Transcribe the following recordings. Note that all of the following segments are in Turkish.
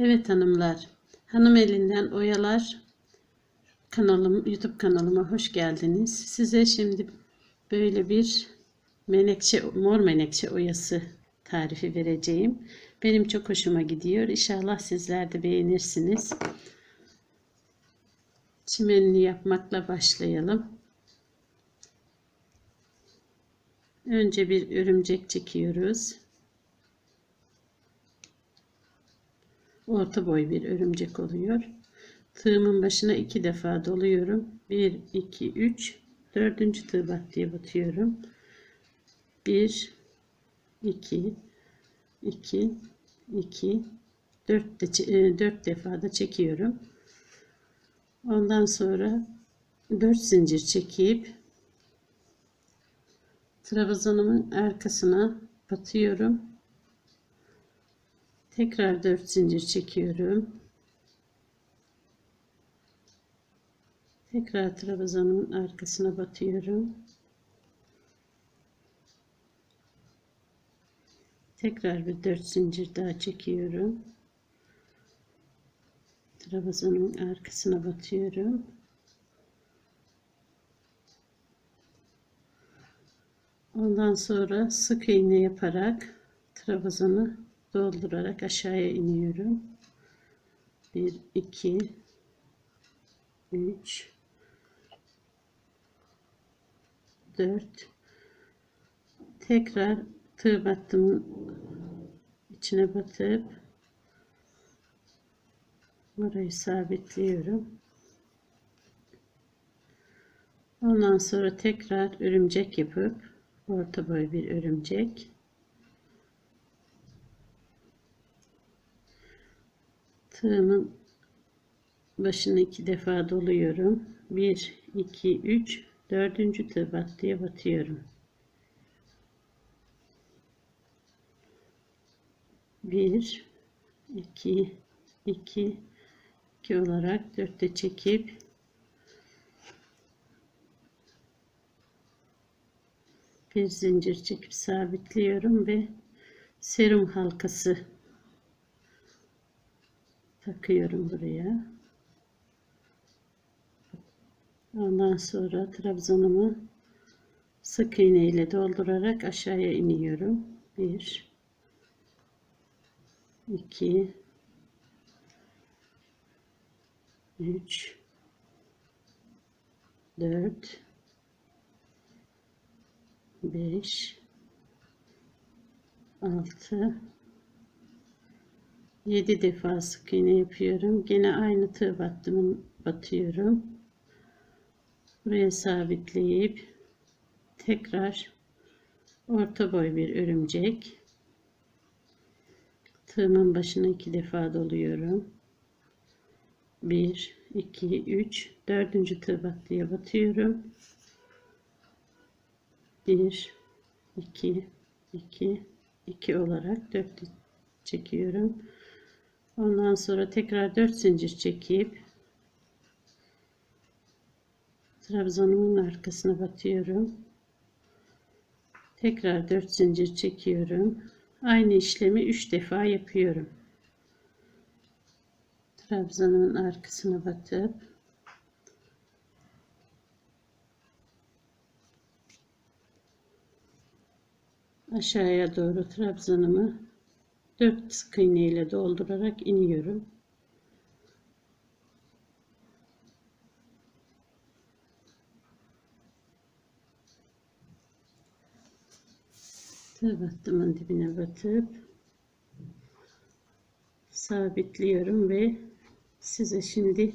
Evet hanımlar, Hanım Elinden Oyalar kanalım, YouTube kanalıma hoş geldiniz. Size şimdi böyle bir menekşe, mor menekşe oyası tarifi vereceğim. Benim çok hoşuma gidiyor. İnşallah sizler de beğenirsiniz. Çimenini yapmakla başlayalım. Önce bir örümcek çekiyoruz. Orta boy bir örümcek oluyor. Tığımın başına iki defa doluyorum. 1, 2, 3, dördüncü tığ battıya batıyorum. 1, 2, 2, 2, 4, de, 4 defa da çekiyorum. Ondan sonra 4 zincir çekip trabzanımın arkasına batıyorum. Tekrar 4 zincir çekiyorum. Tekrar trabzanın arkasına batıyorum. Tekrar bir 4 zincir daha çekiyorum. Trabzanın arkasına batıyorum. Ondan sonra sık iğne yaparak trabzanı doldurarak aşağıya iniyorum. 1 2 3 4 tekrar tığ battımın içine batıp burayı sabitliyorum. Ondan sonra tekrar örümcek yapıp orta boy bir örümcek tığımın başını iki defa doluyorum. 1 2 3 dördüncü tığ battıya batıyorum. 1 2 2 2 olarak dörtte çekip bir zincir çekip sabitliyorum ve serum halkası takıyorum buraya. Ondan sonra trabzanımı sık iğne ile doldurarak aşağıya iniyorum. 1 2 3 4 5 6 7 defa sık iğne yapıyorum. Gene aynı tığ battımın batıyorum. Buraya sabitleyip tekrar orta boy bir örümcek tığımın başına iki defa doluyorum. 1 2 3 dördüncü tığ battıya batıyorum. 1 2 2 2 olarak 4 çekiyorum. Ondan sonra tekrar 4 zincir çekip trabzanımın arkasına batıyorum. Tekrar 4 zincir çekiyorum. Aynı işlemi 3 defa yapıyorum. Trabzanımın arkasına batıp aşağıya doğru trabzanımı 4 sık iğne ile doldurarak iniyorum. Tığ battımın dibine batıp sabitliyorum ve size şimdi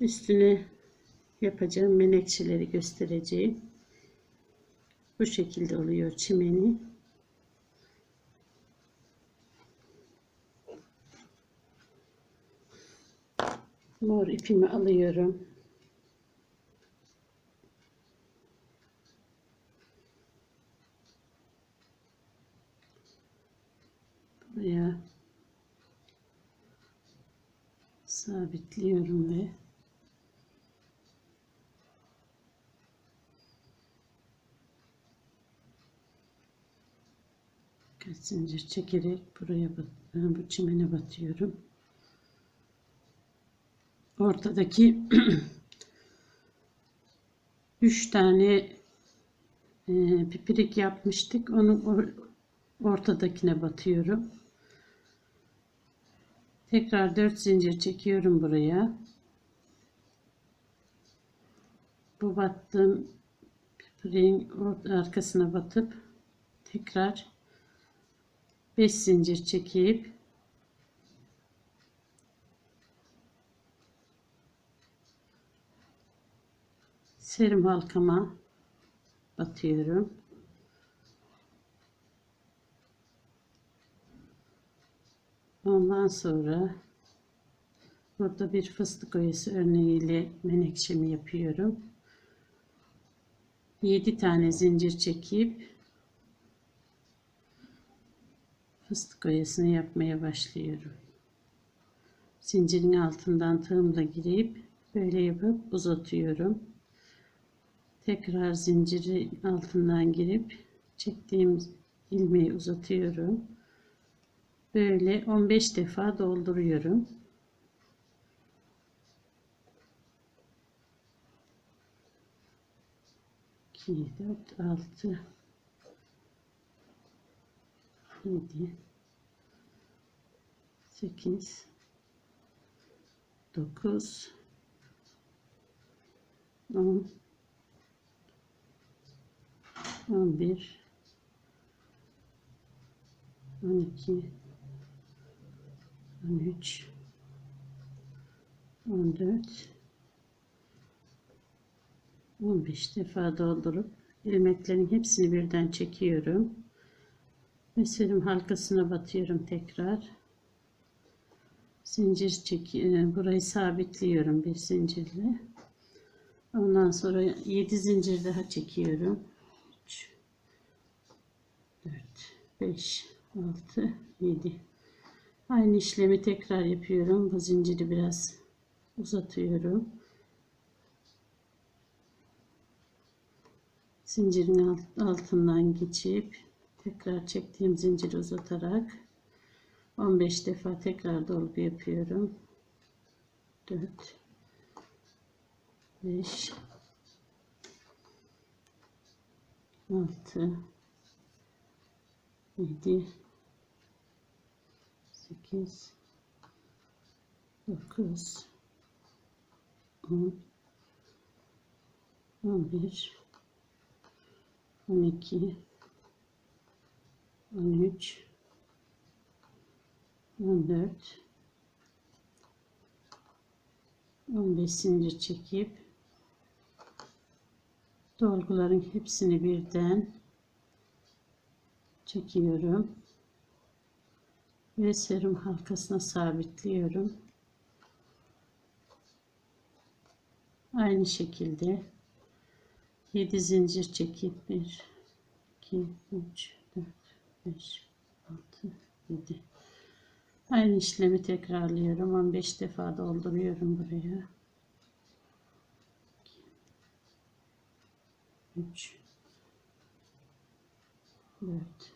üstüne yapacağım menekşeleri göstereceğim. Bu şekilde oluyor çimeni. Mor ipimi alıyorum. Buraya sabitliyorum ve kaç zincir çekerek buraya bu çimene batıyorum. Ortadaki 3 tane e, pipirik yapmıştık. Onu or- ortadakine batıyorum. Tekrar 4 zincir çekiyorum buraya. Bu battığım pipiriğin arkasına batıp tekrar 5 zincir çekip serim halkama batıyorum. Ondan sonra burada bir fıstık oyası örneğiyle menekşemi yapıyorum. 7 tane zincir çekip fıstık oyasını yapmaya başlıyorum. Zincirin altından tığımla girip böyle yapıp uzatıyorum. Tekrar zinciri altından girip çektiğim ilmeği uzatıyorum. Böyle 15 defa dolduruyorum. İki, dört, altı, yedi, sekiz, dokuz, on, on bir, on iki, 13 14 15 defa doldurup ilmeklerin hepsini birden çekiyorum. Ve halkasına batıyorum tekrar. Zincir çek e, burayı sabitliyorum bir zincirle. Ondan sonra 7 zincir daha çekiyorum. 3 4 5 6 7 Aynı işlemi tekrar yapıyorum. Bu zinciri biraz uzatıyorum. Zincirin alt- altından geçip tekrar çektiğim zinciri uzatarak 15 defa tekrar dolgu yapıyorum. 4 5 6 7 8 9 10 11 12 13 14 15 zincir çekip dolguların hepsini birden çekiyorum ve serum halkasına sabitliyorum. Aynı şekilde 7 zincir çekip 1 2 3 4 5 6 7 Aynı işlemi tekrarlıyorum. 15 defa dolduruyorum buraya. 3 4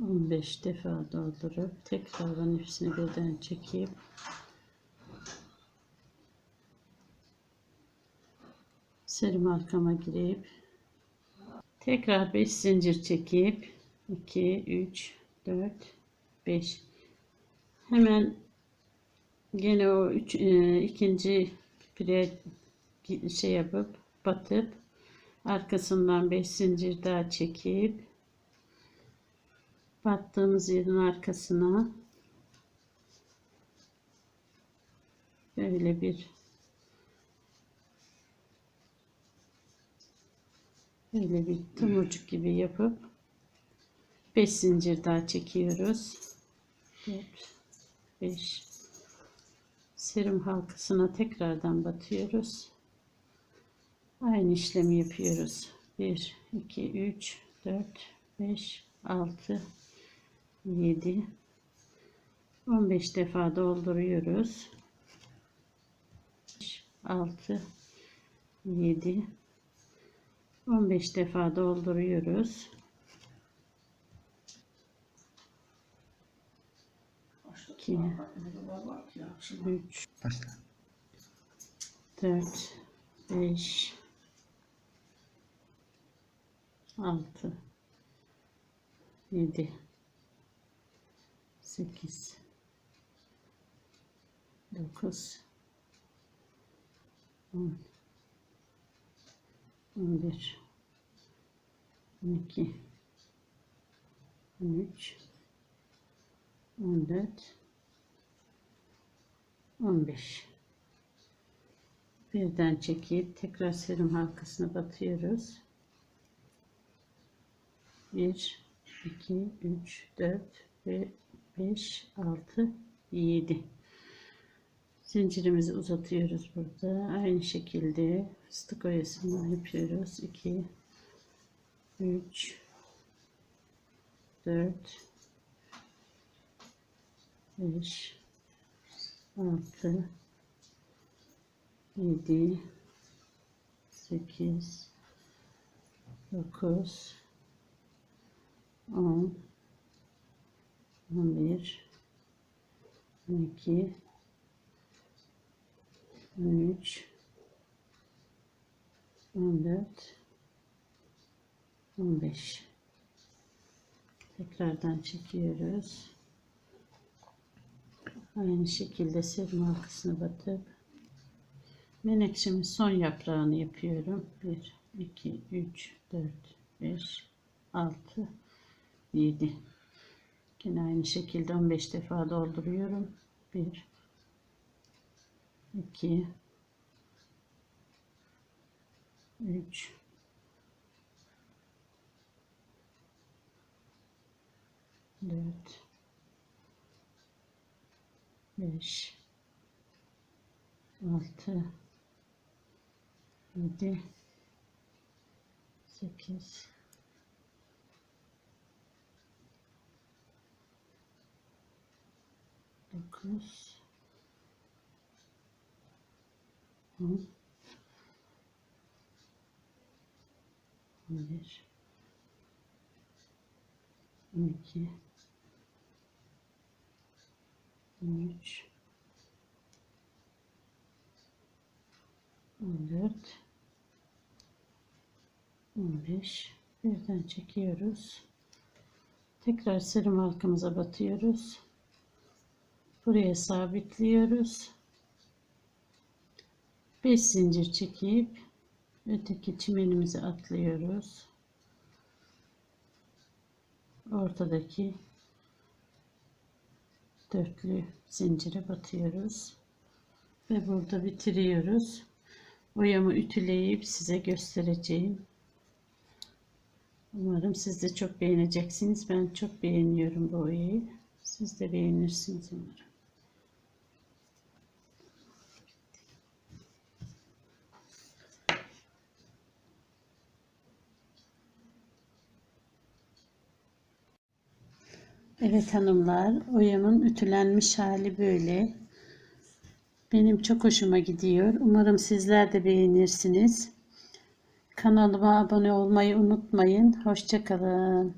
15 defa doldurup tekrardan hepsini birden çekip serim arkama girip tekrar 5 zincir çekip 2 3 4 5 hemen gene o üç, e, ikinci pire şey yapıp batıp arkasından 5 zincir daha çekip battığımız yerin arkasına böyle bir böyle bir tomurcuk gibi yapıp 5 zincir daha çekiyoruz 4 5 serum halkasına tekrardan batıyoruz. Aynı işlemi yapıyoruz. 1, 2, 3, 4, 5, 6, 7, 15 defa dolduruyoruz. 6, 7, 15 defa dolduruyoruz. 2, 3, Başla. 4 5 6 7 8 9 10 11 12 13 14 15 birden çekip tekrar serum halkasına batıyoruz. 1 2 3 4 ve 5 6 7 zincirimizi uzatıyoruz burada. Aynı şekilde fıstık oyasını yapıyoruz. 2 3 4 5 6 7 8 9 10 11 12 13 14 15 tekrardan çekiyoruz. Aynı şekilde serum halkasına batıp menekşemin son yaprağını yapıyorum. 1 2 3 4 5 6 7 yine aynı şekilde 15 defa dolduruyorum. 1 2 3 4 5 6 7 8 9 10 11 12 13 14 15 birden çekiyoruz. Tekrar serum halkamıza batıyoruz. Buraya sabitliyoruz. 5 zincir çekip öteki çimenimizi atlıyoruz. Ortadaki dörtlü zincire batıyoruz. Ve burada bitiriyoruz. Oyamı ütüleyip size göstereceğim. Umarım siz de çok beğeneceksiniz. Ben çok beğeniyorum bu oyayı. Siz de beğenirsiniz umarım. Evet hanımlar, oyamın ütülenmiş hali böyle. Benim çok hoşuma gidiyor. Umarım sizler de beğenirsiniz. Kanalıma abone olmayı unutmayın. Hoşçakalın.